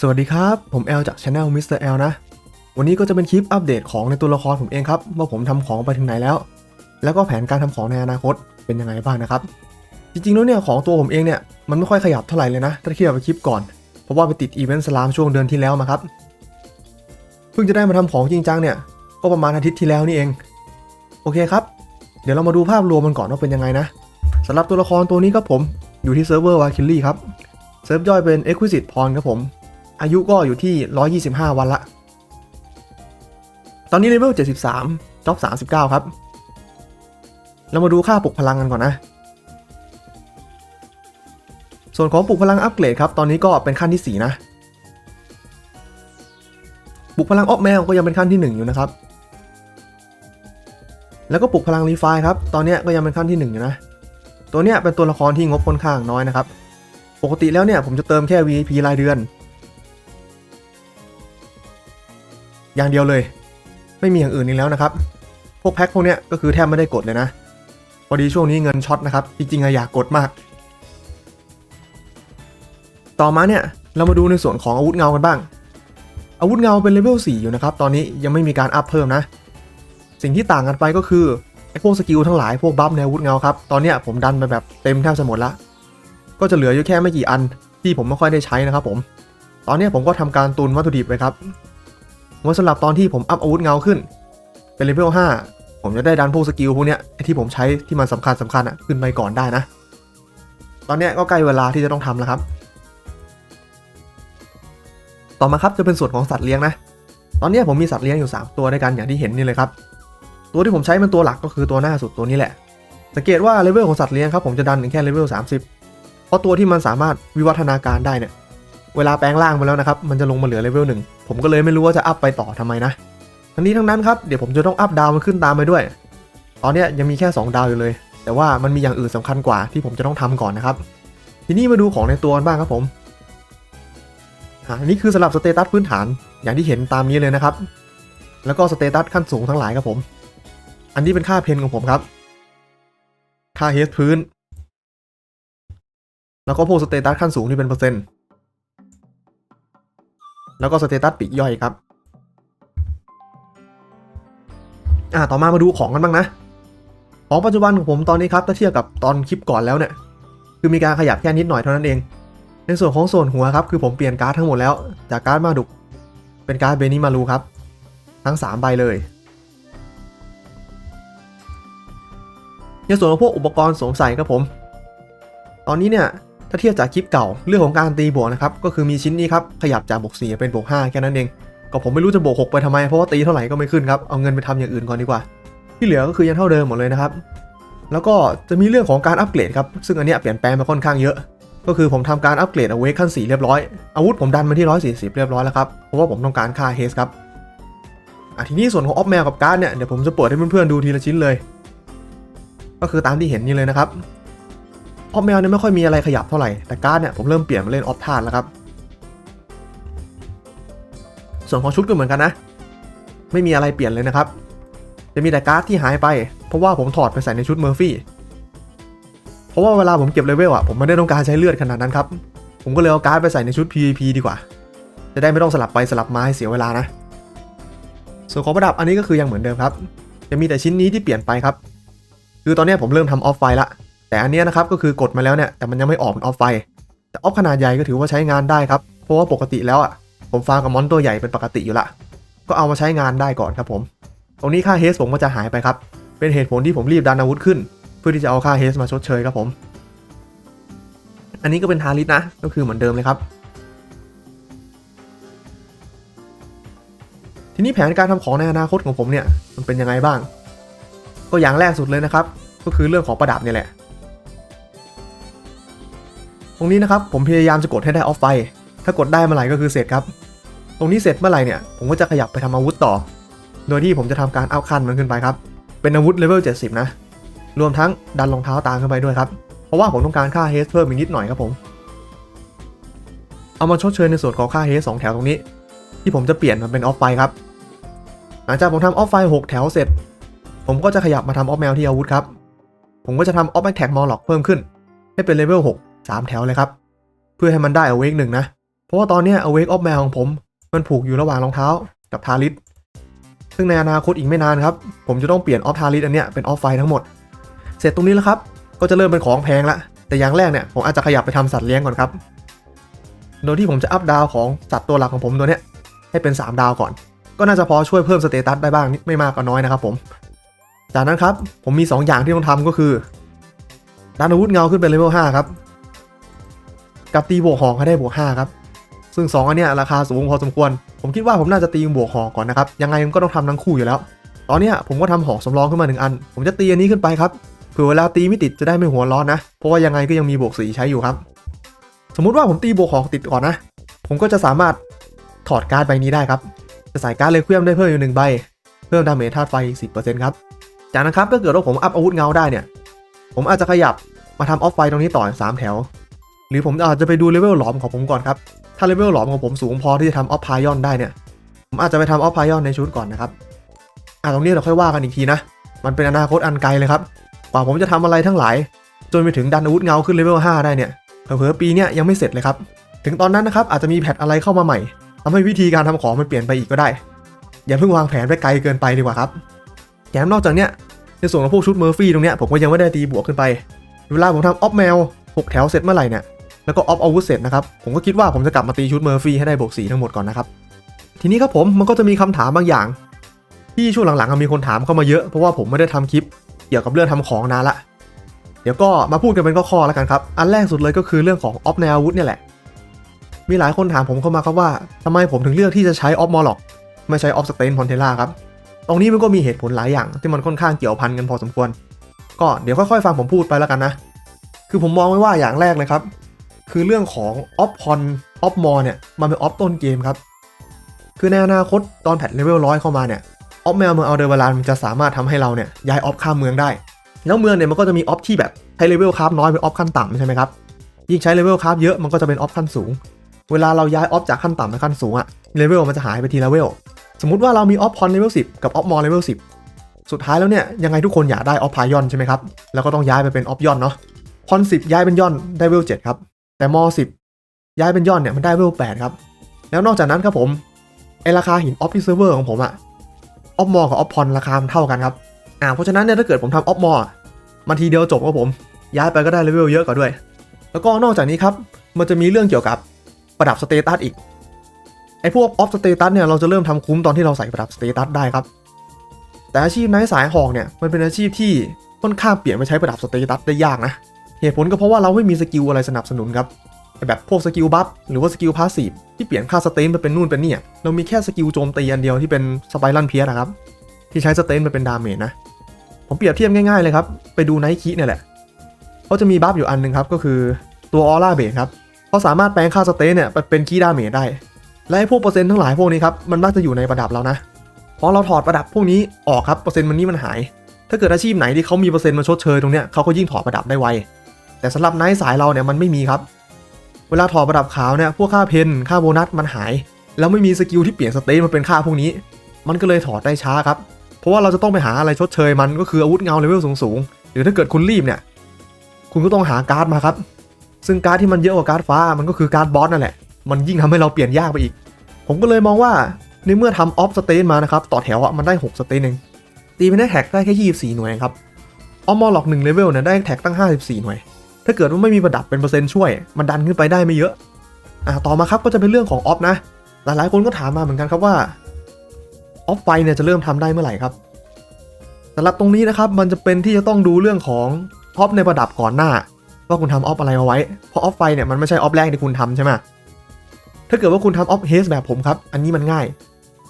สวัสดีครับ ผมแอลจากช anel Mr. L นะ วันนี้ก็จะเป็นคลิปอัปเดตของในตัวละครผมเองครับ ว่าผมทำของไปถึงไหนแล้ว แล้วก็แผนการทำของในอนาคตเป็นยังไงบ้างนะครับ จริงๆแล้วเนี่ยของตัวผมเองเนี่ยมันไม่ค่อยขยับเท่าไหร่เลยนะ ถ้าเทียบกับคลิปก่อน เพราะว่าไปติดอีเวนต์สลามช่วงเดือนที่แล้วมาครับ เพิ่งจะได้มาทำของจริงจังเนี่ย ก็ประมาณอาทิตย์ที่แล้วนี่เอง โอเคครับ เดี๋ยวเรามาดูภาพรวมมันก่อนว่าเป็นยังไงนะสำหรับตัวละครตัวนี้ครับผมอยู่ที่เซิร์ฟเวอร์วาคิลลี่ครับเซิร์ฟย่อยเป็น Exquisite Pawn ครับผม อายุก็อยู่ที่ 125 วันละ ตอนนี้เลเวล 73จ็อบ39 ครับ เรามาดูค่าปลุกพลังกันก่อนนะ ส่วนของปลุกพลังอัปเกรดครับ ตอนนี้ก็เป็นขั้นที่ 4 นะ ปลุกพลังออฟแมวก็ยังเป็นขั้นที่ 1 อยู่นะครับ แล้วก็ปลุกพลังรีไฟล์ครับ ตอนนี้ก็ยังเป็นขั้นที่ 1 อยู่นะ ตัวเนี้ยเป็นตัวละครที่งบค่อนข้างน้อยนะครับ ปกติแล้วเนี่ยผมจะเติมแค่ VIP รายเดือน อย่างเดียวเลย ไม่มีอย่างอื่นอีกแล้วนะครับ พวกแพ็คพวกเนี้ยก็คือแทบไม่ได้กดเลยนะ พอดีช่วงนี้เงินช็อตนะครับ จริงๆอะอยากกดมาก ต่อมาเนี่ยเรามาดูในส่วนของอาวุธเงากันบ้าง อาวุธเงาเป็นเลเวล4อยู่นะครับ ตอนนี้ยังไม่มีการอัพเพิ่มนะ สิ่งที่ต่างกันไปก็คือไอ้พวกสกิลทั้งหลายพวกบัฟในอาวุธเงาครับ ตอนเนี้ยผมดันไปแบบเต็มแทบจะหมดละ ก็จะเหลืออยู่แค่ไม่กี่อันที่ผมไม่ค่อยได้ใช้นะครับผม ตอนเนี้ยผมก็ทำการตุนวัตถุดิบไปครับ ไว้สำหรับตอนที่ผมอัพอาวุธเงาขึ้น เป็นเลเวล5ผมจะได้ดันพวกสกิลพวกเนี้ยที่ผมใช้ที่มันสำคัญสำคัญอะขึ้นไปก่อนได้นะ ตอนเนี้ยก็ใกล้เวลาที่จะต้องทำแล้วครับ ต่อมาครับจะเป็นส่วนของสัตว์เลี้ยงนะ ตอนเนี้ยผมมีสัตว์เลี้ยงอยู่ 3 ตัวด้วยกันอย่างที่เห็นนี่เลยครับ ตัวที่ผมใช้เป็นตัวหลักก็คือตัวหน้าสุดตัวนี้แหละ สังเกตว่าเลเวลของสัตว์เลี้ยงครับผมจะดันถึงแค่เลเวล30 เพราะตัวที่มันสามารถวิวัฒนาการได้เนี่ย เวลาแปลงร่างไปแล้วนะครับ มันจะลงมาเหลือเลเวลหนึ่งผมก็เลยไม่รู้ว่าจะอัพไปต่อทำไมนะ ทั้งนี้ทั้งนั้นครับ เดี๋ยวผมจะต้องอัพดาวมันขึ้นตามไปด้วย ตอนนี้ยังมีแค่ 2 ดาวอยู่เลย แต่ว่ามันมีอย่างอื่นสำคัญกว่าที่ผมจะต้องทำก่อนนะครับ ทีนี้มาดูของในตัวกันบ้างครับผม อ่าอันนี้คือสำหรับสเตตัสพื้นฐานอย่างที่เห็นตามนี้เลยนะครับ แล้วก็สเตตัสขั้นสูงทั้งหลายครับผม อันนี้เป็นค่าเพนของผมครับ ค่าเฮสพื้น แล้วก็พวกสเตตัสขั้นสูงที่เป็นเปอร์เซ็นต์ แล้วก็สเตตัสปีกย่อยครับ อ่าต่อมามาดูของกันบ้างนะ ของปัจจุบันของผมตอนนี้ครับถ้าเทียบกับตอนคลิปก่อนแล้วเนี่ย คือมีการขยับแค่นิดหน่อยเท่านั้นเอง ในส่วนของส่วนหัวครับคือผมเปลี่ยนการ์ดทั้งหมดแล้ว จากการ์ดมาดุกเป็นการ์ดเบนิมารูครับ ทั้ง 3 ใบเลยในส่วนของพวกอุปกรณ์สวมใส่ครับผม ตอนนี้เนี่ย ถ้าเทียบจากคลิปเก่าเรื่องของการตีบวกนะครับก็คือมีชิ้นนี้ครับขยับจากบวก4เป็นบวก5แค่นั้นเองก็ผมไม่รู้จะบวก6ไปทำไมเพราะว่าตีเท่าไหร่ก็ไม่ขึ้นครับเอาเงินไปทำอย่างอื่นก่อนดีกว่า ที่เหลือก็คือยังเท่าเดิมหมดเลยนะครับแล้วก็จะมีเรื่องของการอัปเกรดครับซึ่งอันนี้เปลี่ยนแปลงมาค่อนข้างเยอะก็คือผมทำการอัปเกรดเอาเวขั้น4เรียบร้อยอาวุธผมดันมาที่ 140 เรียบร้อยแล้วครับเพราะว่าผมต้องการค่าเฮสครับอะทีนี้ส่วนของออฟแมวกับการ์ดเนี่ยเดี๋ยวผมจะเปิดให้เพื่อนๆดูทีละชิ้นเลย ก็คือตามที่เห็นนี่เลยนะครับ ออฟแมวเนี่ยไม่ค่อยมีอะไรขยับเท่าไหร่ แต่การ์ดเนี่ยผมเริ่มเปลี่ยนมาเล่นออฟธาตุแล้วครับ ส่วนของชุดก็เหมือนกันนะ ไม่มีอะไรเปลี่ยนเลยนะครับ จะมีแต่การ์ดที่หายไป เพราะว่าผมถอดไปใส่ในชุดเมอร์ฟี่ เพราะว่าเวลาผมเก็บเลเวลอะผมไม่ได้ต้องการใช้เลือดขนาดนั้นครับ ผมก็เลยเอาการ์ดไปใส่ในชุด PVP ดีกว่า จะได้ไม่ต้องสลับไปสลับมาให้เสียเวลานะ ส่วนของประดับอันนี้ก็คือยังเหมือนเดิมครับ จะมีแต่ชิ้นนี้ที่เปลี่ยนไปครับ คือตอนนี้ผมเริ่มทำออฟไฟละ แต่อันนี้นะครับก็คือกดมาแล้วเนี่ยแต่มันยังไม่ออกเป็นออฟไฟแต่ออฟขนาดใหญ่ก็ถือว่าใช้งานได้ครับเพราะว่าปกติแล้วอะผมฟาร์มกับมอนตัวใหญ่เป็นปกติอยู่ละก็เอามาใช้งานได้ก่อนครับผม ตรงนี้ค่าเฮสผมก็จะหายไปครับ เป็นเหตุผลที่ผมรีบดันอาวุธขึ้น เพื่อที่จะเอาค่าเฮสมาชดเชยครับผม อันนี้ก็เป็นทาริสนะ ก็คือเหมือนเดิมเลยครับ ทีนี้แผนการทำของในอนาคตของผมเนี่ยมันเป็นยังไงบ้าง ก็อย่างแรกสุดเลยนะครับ ก็คือเรื่องของประดับเนี่ยแหละ ตรงนี้นะครับผมพยายามจะกดให้ได้ออฟไฟ ถ้ากดได้เมื่อไหร่ก็คือเสร็จครับ ตรงนี้เสร็จเมื่อไหร่เนี่ยผมก็จะขยับไปทำอาวุธต่อ โดยที่ผมจะทำการอัพคันมันขึ้นไปครับ เป็นอาวุธเลเวล70 นะ รวมทั้งดันรองเท้าตามขึ้นไปด้วยครับ เพราะว่าผมต้องการค่าเฮสเพิ่มอีกนิดหน่อยครับผม เอามาชดเชยในส่วนของค่าเฮสสองแถวตรงนี้ ที่ผมจะเปลี่ยนมันเป็นออฟไฟครับ หลังจากผมทำออฟไฟ6แถวเสร็จ ผมก็จะขยับมาทำออฟแมวที่อาวุธครับ ผมก็จะทำออฟแอคแท็กมอลล็อกเพิ่มขึ้น ให้เป็นเลเวล6 3 แถวเลยครับ เพื่อให้มันได้อเวกหนึ่งนะ เพราะว่าตอนนี้ย Awake of Man ของผม มันผูกอยู่ระหว่างรองเท้ากับทาริสซึ่งในอนาคตอีกไม่นานครับ ผมจะต้องเปลี่ยนออฟทาริสอันเนี้ยเป็นออฟไฟทั้งหมด เสร็จตรงนี้แล้วครับ ก็จะเริ่มเป็นของแพงละ แต่อย่างแรกเนี่ยผมอาจจะขยับไปทำสัตว์เลี้ยงก่อนครับ โดยที่ผมจะอัพดาวของสัตว์ตัวหลักของผมตัวเนี้ยให้เป็น 3 ดาวก่อน ก็น่าจะพอช่วยเพิ่มสเตตัสได้บ้างนิดไม่มากก็น้อยนะครับผม จากนั้นครับผมมี 2 อย่างที่ต้องทำก็คือดันอาวุธเงาขึ้นเป็นเลเวล5ครับ กับตีบวกหอกให้ได้บวก5ครับซึ่ง 2 อันเนี้ยราคาสูงพอสมควร ผมคิดว่าผมน่าจะตีบวกหอกก่อนนะครับ ยังไงมันก็ต้องทำทั้งคู่อยู่แล้ว ตอนเนี้ยผมก็ทำหอกสำรองขึ้นมาหนึ่งอัน ผมจะตีอันนี้ขึ้นไปครับ เผื่อเวลาตีไม่ติดจะได้ไม่หัวร้อนนะ เพราะว่ายังไงก็ยังมีบวกสีใช้อยู่ครับ สมมุติว่าผมตีบวกหอกติดก่อนนะ ผมก็จะสามารถถอดการ์ดใบนี้ได้ครับ จะใส่การ์ดเลเควมได้เพิ่มอยู่หนึ่งใบ เพิ่มดาเมจธาตุไฟ10%ครับ จากนั้นครับถ้าเกิดว่าผมอัพอาวุธเงาได้เนี่ย ผมอาจจะขยับมาทำออฟไฟตรงนี้ต่ออีกสามแถว หรือผมอาจจะไปดูเลเวลหลอมของผมก่อนครับ ถ้าเลเวลหลอมของผมสูงพอที่จะทำออฟพายอนได้เนี่ย ผมอาจจะไปทำออฟพายอนในชุดก่อนนะครับ อะตรงนี้เราค่อยว่ากันอีกทีนะ มันเป็นอนาคตอันไกลเลยครับ กว่าผมจะทำอะไรทั้งหลาย จนไปถึงดันอาวุธเงาขึ้นเลเวล5ได้เนี่ย เผลอๆปีเนี้ยยังไม่เสร็จเลยครับ ถึงตอนนั้นนะครับอาจจะมีแพทอะไรเข้ามาใหม่ทำให้วิธีการทำของมันเปลี่ยนไปอีกก็ได้ อย่าเพิ่งวางแผนไปไกลเกินไปดีกว่าครับแถมนอกจากเนี้ยในส่วนของพวกชุดเมอร์ฟี่ตรงเนี้ยผมก็ยังไม่ได้ตีบวกขึ้นไป เวลาผมทำออฟแมว6แถวเสร็จเมื่อไหร่เนี่ย แล้วก็ออฟอาวุธเสร็จนะครับ ผมก็คิดว่าผมจะกลับมาตีชุดเมอร์ฟี่ให้ได้บวกสีทั้งหมดก่อนนะครับ ทีนี้ครับผมมันก็จะมีคำถามบางอย่าง ที่ช่วงหลังๆมีคนถามเข้ามาเยอะเพราะว่าผมไม่ได้ทำคลิป เกี่ยวกับเรื่องทำของนานละ เดี๋ยวก็มาพูดกันเป็นข้อๆแล้วกันครับ อันแรกสุดเลยก็คือเรื่องของออฟแนวอาวุธเนี่ยแหละ มีหลายคนถามผมเข้ามาครับว่าทำไมผมถึงเลือกที่จะใช้ออฟมอลล็อกไม่ใช้ออฟสเตนพอนเทล่าครับ ตรงนี้มันก็มีเหตุผลหลายอย่างที่มันค่อนข้างเกี่ยวพันกันพอสมควร ก็เดี๋ยวค่อยๆ ฟังผมพูดไปแล้วกันนะ คือผมมองไว้ว่าอย่างแรกเลยครับ คือเรื่องของออฟพอนออฟมอเนี่ยมันเป็นออฟต้นเกมครับ คือในอนาคตตอนแพทเลเวลร้อยเข้ามาเนี่ยออฟแมวเมืองอัลเดอร์วาลานมันจะสามารถทำให้เราเนี่ยย้ายออฟข้ามเมืองได้ แล้วเมืองเนี่ยมันก็จะมีออฟที่แบบใช้เลเวลคราฟน้อยเป็นออฟขั้นต่ำใช่ไหมครับยิ่งใช้เลเวลคราฟเยอะมันก็จะเป็นออฟขั้นสูง เวลาเราย้ายออฟจากขั้นต่ำไปขั้นสูงอะเลเวลมันจะหายไปทีละเลเวลสมมติว่าเรามีออฟพอนเลเวล10กับออฟมอเลเวล10สุดท้ายแล้วเนี่ยยังไงทุกคนอยากได้ออฟพายอนใช่ไหมครับแล้วก็ต้องย้ายไปเป็นออฟยอนเนาะพอน10ย้ายเป็นยอนได้เวล7ครับ แต่ม 10 ย้ายเป็นยอนเนี่ยมันได้เวล8ครับ แล้วนอกจากนั้นครับผมไอราคาหินออฟที่เซิร์ฟเวอร์ของผมอะออฟมอกับออฟพอนราคามันเท่ากันครับอ่าเพราะฉะนั้นเนี่ยถ้าเกิดผมทำออฟมอมันทีเดียวจบครับผม ย้ายไปก็ได้เลเวลเยอะกว่าด้วย แล้วก็นอกจากนี้ครับมันจะมีเรื่องเกี่ยวกับประดับสเตตัสอีกไอพวกออฟสเตตัสเนี่ยเราจะเริ่มทำคุ้มตอนที่เราใส่ประดับสเตตัสได้ครับ แต่อาชีพนายสายหอกเนี่ยมันเป็นอาชีพที่ค่อนข้างเปลี่ยนไปใช้ประดับสเตตัสได้ยากนะเตุผลก็เพราะว่าเราไม่มีสกิลอะไรสนับสนุนครับแบบพวกสกิลบัฟหรือว่าสกิลพาสซีฟที่เปลี่ยนค่าสเตนไปเป็นนู่นเป็นนี่เรามีแค่สกิลโจมตีอันเดียวที่เป็นสไปรันเพียสนะครับ ที่ใช้สเตนไปเป็นดาเมจนะ ผมเปรียบเทียบง่ายๆเลยครับ ไปดูไนคิเนี่ยแหละเขาจะมีบัฟอยู่อันหนึงครับก็คือตัวออร่าเบสครับเขาสามารถแปลงค่าสเตนเนี่ยไปเป็นคีดาเมจได้ และไอ้พวกเปอร์เซ็นต์ทั้งหลายพวกนี้ครับมันมักจะอยู่ในประดับเรานะพอเราถอดประดับพวกนี้ออกครับเปอร์เซ็นต์มันนี่มันหาย ถ้าเกิดอาชีพไหนที่เขามีเปอร์เซ็นต์มาชดเชยตรงเนี้ยเขาก็ยิ่งถอดประดับได้ไว แต่สำหรับไนท์สายเราเนี่ยมันไม่มีครับ เวลาถอดประดับขาวเนี่ยพวกค่าเพนค่าโบนัสมันหาย แล้วไม่มีสกิลที่เปลี่ยนสเตทมาเป็นค่าพวกนี้ มันก็เลยถอดได้ช้าครับ เพราะว่าเราจะต้องไปหาอะไรชดเชยมันก็คืออาวุธเงาเลเวลสูงๆหรือถ้าเกิดคุณรีบเนี่ย คุณก็ต้องหาการ์ดมาครับ ซึ่งการ์ดที่มันเยอะกว่าการ์ดฟ้ามันก็คือการ์ดบอสนั่นแหละ มันยิ่งทำให้เราเปลี่ยนยากไปอีก ผมก็เลยมองว่าในเมื่อทำออฟสเตนมานะครับต่อแถวอะมันได้ 6 สเตนเองตีเป็นได้แท็กได้แค่ 24 หน่วยครับออมอล็อก1เลเวลเนี่ยได้แท็กตั้ง 54 หน่วย ถ้าเกิดว่าไม่มีประดับเป็นเปอร์เซ็นต์ช่วย มันดันขึ้นไปได้ไม่เยอะ อ่าต่อมาครับก็จะเป็นเรื่องของออฟนะ หลายๆคนก็ถามมาเหมือนกันครับว่าออฟไฟเนี่ยจะเริ่มทำได้เมื่อไหร่ครับสำหรับตรงนี้นะครับมันจะเป็นที่จะต้องดูเรื่องของออฟในประดับก่อนหน้า ว่าคุณทำออฟอะไรมาไว้ เพราะออฟไฟเนี่ยมันไม่ใช่ออฟแรกที่คุณทำใช่ไหมถ้าเกิดว่าคุณทำออฟเฮสแบบผมครับอันนี้มันง่าย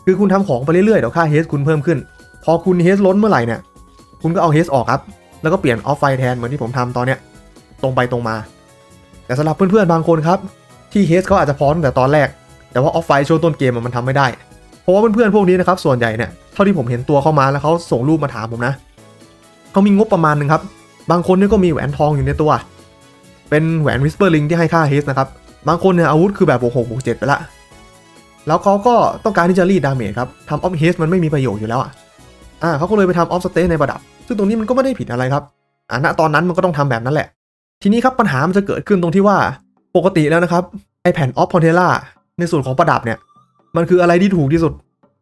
คือคุณทำของไปเรื่อยๆเดี๋ยวค่าเฮสคุณเพิ่มขึ้น พอคุณเฮสล้นเมื่อไหร่เนี่ยคุณก็เอาเฮสออกครับ แล้วก็เปลี่ยนออฟไฟแทนเหมือนที่ผมทำตอนเนี้ย ตรงไปตรงมา แต่สำหรับเพื่อนๆ บางคนครับ ที่เฮสเขาอาจจะพร้อมตั้งแต่ตอนแรก แต่ว่าออฟไฟช่วงต้นเกมมันทำไม่ได้ เพราะว่าเพื่อนๆ พวกนี้นะครับส่วนใหญ่เนี่ยเท่าที่ผมเห็นตัวเข้ามาแล้วเขาส่งรูปมาถามผมนะเขามีงบประมาณหนึ่งครับ บางคนเนี่ยก็มีแหวนทองอยู่ในตัว เป็นแหวนวิสเปอร์ลิงที่ให้ค่าเฮสนะครับบางคนเนี่ยอาวุธคือแบบบวกหกบวกเจ็ดไปละแล้วเขาก็ต้องการที่จะรีดดาเมจครับทำออฟเฮสมันไม่มีประโยชน์อยู่แล้วอะอ่าเขาก็เลยไปทำออฟสเตในประดับ ซึ่งตรงนี้มันก็ไม่ได้ผิดอะไรครับอ่าณตอนนั้นมันก็ต้องทำแบบนั้นแหละ ทีนี้ครับปัญหามันจะเกิดขึ้นตรงที่ว่าปกติแล้วนะครับไอแผ่นออฟพอนเทล่าในส่วนของประดับเนี่ย มันคืออะไรที่ถูกที่สุด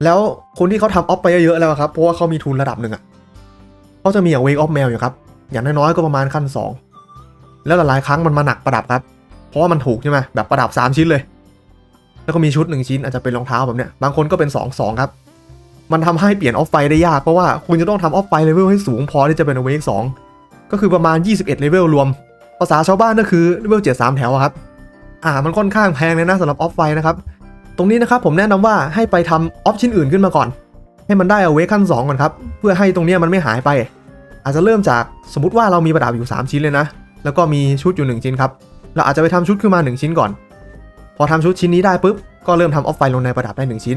แล้วคนที่เขาทำออฟไปเยอะๆแล้วครับ เพราะว่าเขามีทุนระดับหนึ่งอะเขาจะมีอย่างเวกออฟแมวอยู่ครับ อย่างน้อยๆก็ประมาณขั้น 2 แล้วหลายๆครั้งมันมาหนักประดับครับ เพราะว่ามันถูกใช่ไหมแบบประดับ 3 ชิ้นเลย แล้วก็มีชุด 1 ชิ้นอาจจะเป็นรองเท้าแบบเนี้ยบางคนก็เป็น 2 2 ครับ มันทำให้เปลี่ยนออฟไฟได้ยากเพราะว่าคุณจะต้องทำออฟไฟเลเวลให้สูงพอที่จะเป็นเวกสองก็คือประมาณ 21เลเวลรวม ภาษาชาวบ้านก็คือเลเวล7 3แถวครับ อ่ามันค่อนข้างแพงเลยนะสำหรับออฟไฟนะครับ ตรงนี้นะครับผมแนะนำว่าให้ไปทำออฟชิ้นอื่นขึ้นมาก่อน ให้มันได้เอาเวขั้น2ก่อนครับ เพื่อให้ตรงเนี้ยมันไม่หายไป อาจจะเริ่มจากสมมติว่าเรามีประดับอยู่ 3 ชิ้นเลยนะ แล้วก็มีชุดอยู่ 1 ชิ้นครับ เราอาจจะไปทำชุดขึ้นมา 1 ชิ้นก่อน พอทำชุดชิ้นนี้ได้ปุ๊บ ก็เริ่มทำออฟไฟลงในประดับได้ 1 ชิ้น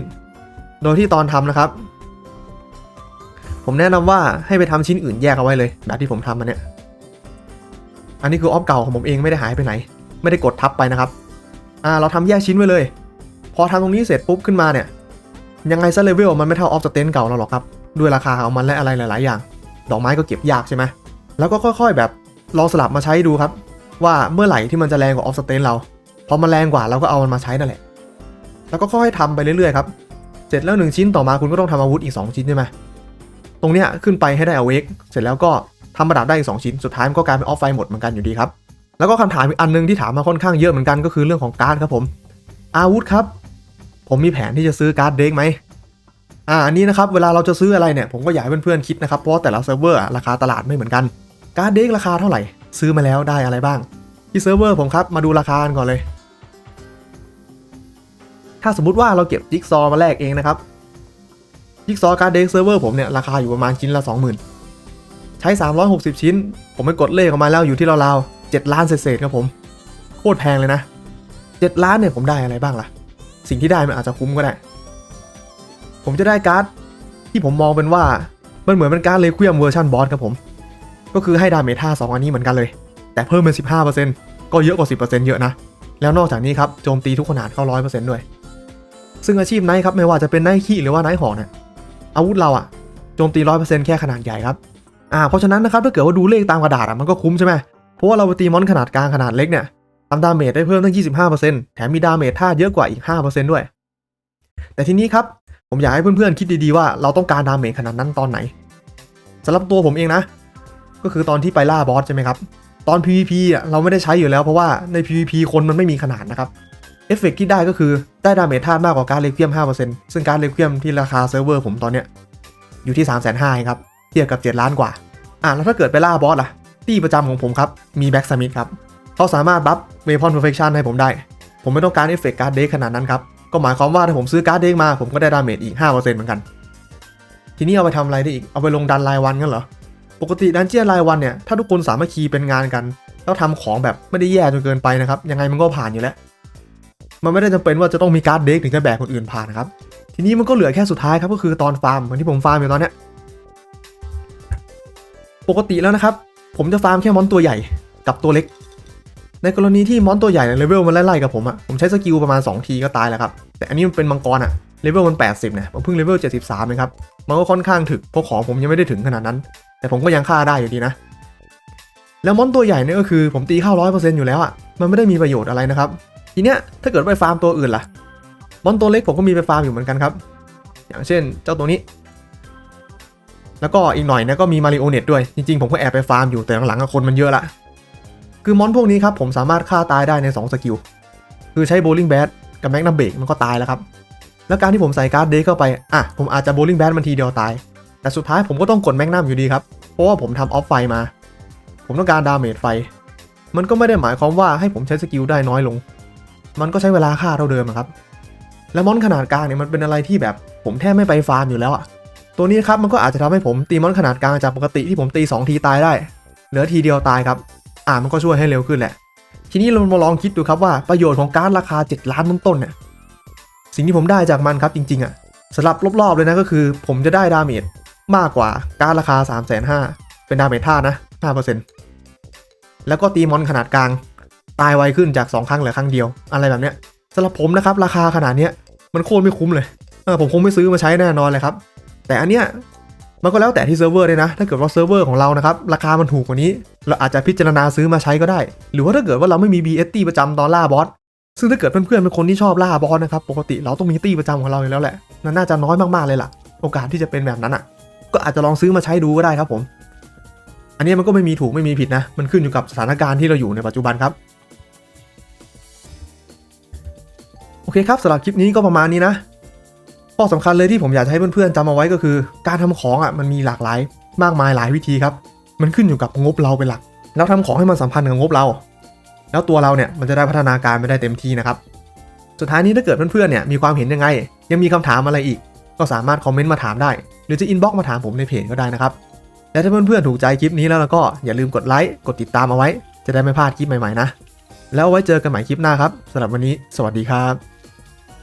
โดยที่ตอนทำนะครับผมแนะนำว่าให้ไปทำชิ้นอื่นแยกเอาไว้เลย แบบที่ผมทำมาเนี่ย อันนี้คือออฟเก่าของผมเองไม่ได้หายไปไหน ไม่ได้กดทับไปนะครับ อ่าเราทำแยกชิ้นไว้เลย พอทำตรงนี้เสร็จปุ๊บขึ้นมาเนี่ย ยังไงซะเลเวลมันไม่เท่าออฟสเตนเก่าเราหรอกครับ ด้วยราคาของมันและอะไรหลาย ๆ อย่าง ดอกไม้ก็เก็บยากใช่ไหมแล้วก็ค่อย ๆ แบบลองสลับมาใช้ดูครับ ว่าเมื่อไหร่ที่มันจะแรงกว่าออฟสเตนเราพอมันแรงกว่าเราก็เอามันมาใช้นั่นแหละ แล้วก็ค่อยๆทำไปเรื่อย ๆ ครับ เสร็จแล้วหนึ่งชิ้นต่อมาคุณก็ต้องทำอาวุธอีก 2 ชิ้นใช่ไหมตรงเนี้ยขึ้นไปให้ได้อเวกเสร็จแล้วก็ ทำประดับได้อีก2ชิ้นสุดท้ายมันก็กลายเป็นออฟไฟหมดเหมือนกันอยู่ดีครับแล้วก็คำถามอีกอันนึงที่ถามมาค่อนข้างเยอะเหมือนกันก็คือเรื่องของการ์ดครับผม อาวุธครับ ผมมีแผนที่จะซื้อการ์ดเด็กไหมอ่าอันนี้นะครับเวลาเราจะซื้ออะไรเนี่ยผมก็อยากให้เพื่อนๆคิดนะครับเพราะแต่ละเซิร์ฟเวอร์ราคาตลาดไม่เหมือนกัน การ์ดเด็กราคาเท่าไหร่ ซื้อมาแล้วได้อะไรบ้าง ที่เซิร์ฟเวอร์ผมครับมาดูราคากันก่อนเลย ถ้าสมมุติว่าเราเก็บจิ๊กซอว์มาแลกเองนะครับจิ๊กซอการ์ดเด็กเซิร์ฟเวอร์ผมเนี่ยราคาอยู่ประมาณชิ้นละ 20,000 ใช้ 360 ชิ้น ผมไปกดเลขออกมาแล้วอยู่ที่ราวๆ7ล้านเศษๆครับผม โคตรแพงเลยนะ 7 ล้านเนี่ยผมได้อะไรบ้างล่ะ สิ่งที่ได้มันอาจจะคุ้มก็ได้ ผมจะได้การ์ดที่ผมมองเป็นว่ามันเหมือนเป็นการ์ดเลควียมเวอร์ชันบอสครับผม ก็คือให้ดาเมจท่า2อันนี้เหมือนกันเลย แต่เพิ่มเป็น 15%ก็เยอะกว่า 10%เยอะนะ แล้วนอกจากนี้ครับโจมตีทุกขนาดเข้า 100%ด้วย ซึ่งอาชีพไนท์ครับไม่ว่าจะเป็นไนท์ขี้หรือว่าไนท์หอกเนี่ยอาวุธเราอะโจมตี 100%แค่ขนาดใหญ่ครับ อ่าเพราะฉะนั้นนะครับถ้าเกิดว่าดูเลขตามกระดาษอะมันก็คุ้มใช่ไหมเพราะว่าเราไปตีมอนขนาดกลางขนาดเล็กเนี่ยทำดาเมจได้เพิ่มตั้ง 25%แถมมีดาเมจท่าเยอะกว่าอีก 5%ด้วย แต่ทีนี้ครับผมอยากให้เพื่อนๆคิดดีๆว่าเราต้องการดาเมจขนาดนั้นตอนไหนสำหรับตัวผมเองนะ ก็คือตอนที่ไปล่าบอสใช่ไหมครับตอน PVP อะเราไม่ได้ใช้อยู่แล้วเพราะว่าใน PVP คนมันไม่มีขนาดนะครับเอฟเฟกที่ได้ก็คือได้ดาเมจท่ามากกว่าการเลเวียม 5%ซึ่งการเลเวียมที่ราคาเซิร์ฟเวอร์ผมตอนเนี้ยอยู่ที่ 3 5 0 0 0ครับ ทียบกับ 7 ล้านกว่า อะแล้วถ้าเกิดไปล่าบอสล่ะตี้ประจำของผมครับ มีแบ็กสมิธครับ เขาสามารถบัฟเวพอนเพอร์เฟคชันให้ผมได้ ผมไม่ต้องการเอฟเฟกการ์ดเด็กขนาดนั้นครับ ก็หมายความว่าถ้าผมซื้อการ์ดเด็กมาผมก็ได้ดาเมจอีก 5%เหมือนกัน ทีนี้เอาไปทำอะไรได้อีก เอาไปลงดันรายวันกันเหรอ ปกติดันเจียนรายวันเนี่ย ถ้าทุกคนสามัคคีเป็นงานกัน แล้วทำของแบบไม่ได้แย่จนเกินไปนะครับ ยังไงมันก็ผ่านอยู่แล้ว มันไม่ได้จำเป็นว่าจะต้องมีการ์ดเด็กถึงจะแบกคนอื่นผ่านนะครับ ทีนี้มันก็เหลือแค่สุดท้ายครับก็คือตอนฟาร์มเหมือนที่ผมฟาร์มอยู่ตอนเนี้ย ปกติแล้วนะครับ ผมจะฟาร์มแค่มอนตัวใหญ่กับตัวเล็ก ในกรณีที่มอนตัวใหญ่เนี่ยเลเวลมันไล่ๆกับผมอะผมใช้สกิลประมาณ 2 ทีก็ตายแล้วครับ แต่อันนี้มันเป็นมังกรอะเลเวลมัน 80เนี่ยผมเพิ่งเลเวล 73เองครับ มันก็ค่อนข้างถึกเพราะของผมยังไม่ได้ถึงขนาดนั้น แต่ผมก็ยังฆ่าได้อยู่ดีนะ แล้วมอนตัวใหญ่เนี่ยก็คือผมตีเข้า100%อยู่แล้วอะมันไม่ได้มีประโยชน์อะไรนะครับ ทีเนี้ยถ้าเกิดไปฟาร์มตัวอื่นล่ะ มอนตัวเล็กผมก็มีไปฟาร์มอยู่เหมือนกันครับ อย่างเช่น เจ้าตัวนี้ แล้วก็อีกหน่อยนะก็มีมาริโอเน็ตด้วย จริงๆ ผมก็แอบไปฟาร์มอยู่แต่หลังๆคนมันเยอะละ คือมอนพวกนี้ครับผมสามารถฆ่าตายได้ใน 2 สกิล คือใช้โบลิ่งแบดกับแม็กนัมเบรกมันก็ตายแล้วครับ แล้วการที่ผมใส่การ์ดเดย์เข้าไป อะ ผมอาจจะโบลิ่งแบดมันทีเดียวตาย แต่สุดท้ายผมก็ต้องกดแม็กนัมอยู่ดีครับ เพราะว่าผมทำออฟไฟมา ผมต้องการดาเมจไฟ มันก็ไม่ได้หมายความว่าให้ผมใช้สกิลได้น้อยลง มันก็ใช้เวลาฆ่าเท่าเดิมอะครับ แล้วมอนขนาดกลางเนี่ยมันเป็นอะไรที่แบบผมแทบไม่ไปฟาร์มอยู่แล้วอะ ตัวนี้ครับมันก็อาจจะทำให้ผมตีมอนขนาดกลางจากปกติที่ผมตี 2 ทีตายได้ เหลือทีเดียวตายครับ อ่ามันก็ช่วยให้เร็วขึ้นแหละ ทีนี้เรามาลองคิดดูครับว่าประโยชน์ของการราคา 7 ล้านต้นๆเนี่ยสิ่งที่ผมได้จากมันครับจริงๆอะสำหรับรอบๆเลยนะก็คือ ผมจะได้ดาเมจมากกว่าการราคา 3 5 0 0 0เป็นดาเมจท่านะ 5%แล้วก็ตีมอนขนาดกลาง ตายไวขึ้นจาก 2 ครั้งเหลือครั้งเดียว อะไรแบบเนี้ยสำหรับผมนะครับราคาขนาดเนี้ยมันโคตรไม่คุ้มเลยเออผมคงไม่ซื้อมาใช้แน่นอนเลยครับ แต่อันเนี้ยมันก็แล้วแต่ที่เซิร์ฟเวอร์เลยนะ ถ้าเกิดว่าเซิร์ฟเวอร์ของเรานะครับ ราคามันถูกกว่านี้ เราอาจจะพิจารณาซื้อมาใช้ก็ได้ หรือว่าถ้าเกิดว่าเราไม่มี BST ประจำตอนล่าบอส ซึ่งถ้าเกิดเพื่อนๆเป็นคนที่ชอบล่าบอสนะครับ ปกติเราต้องมีตี้ประจำของเราอยู่แล้วแหละนั่นน่าจะน้อยมากๆเลยล่ะ โอกาสที่จะเป็นแบบนั้นอะ ก็อาจจะลองซื้อมาใช้ดูก็ได้ครับผม อันนี้มันก็ไม่มีถูกไม่มีผิดนะ มันขึ้นอยู่กับสถานการณ์ที่เราอยู่ในปัจจุบันครับ โอเคครับสำหรับคลิปนี้ก็ประมาณนี้นะ ข้อสำคัญเลยที่ผมอยากจะให้เพื่อนๆจำเอาไว้ก็คือ การทำของอะมันมีหลากหลาย มากมายหลายวิธีครับ มันขึ้นอยู่กับงบเราเป็นหลัก แล้วทำของให้มันสัมพันธ์กับงบเรา แล้วตัวเราเนี่ยมันจะได้พัฒนาการไปได้เต็มที่นะครับ สุดท้ายนี้ถ้าเกิดเพื่อนๆเนี่ยมีความเห็นยังไง ยังมีคำถามอะไรอีก ก็สามารถคอมเมนต์มาถามได้ หรือจะอินบ็อกซ์มาถามผมในเพจก็ได้นะครับ และถ้าเพื่อนๆถูกใจคลิปนี้แล้วก็อย่าลืมกดไลค์ กดติดตามเอาไว้ จะได้ไม่พลาดคลิปใหม่ๆนะ แล้วไว้เจอกันใหม่คลิปหน้าครับสำหรับวันนี้ สวัสดีครับ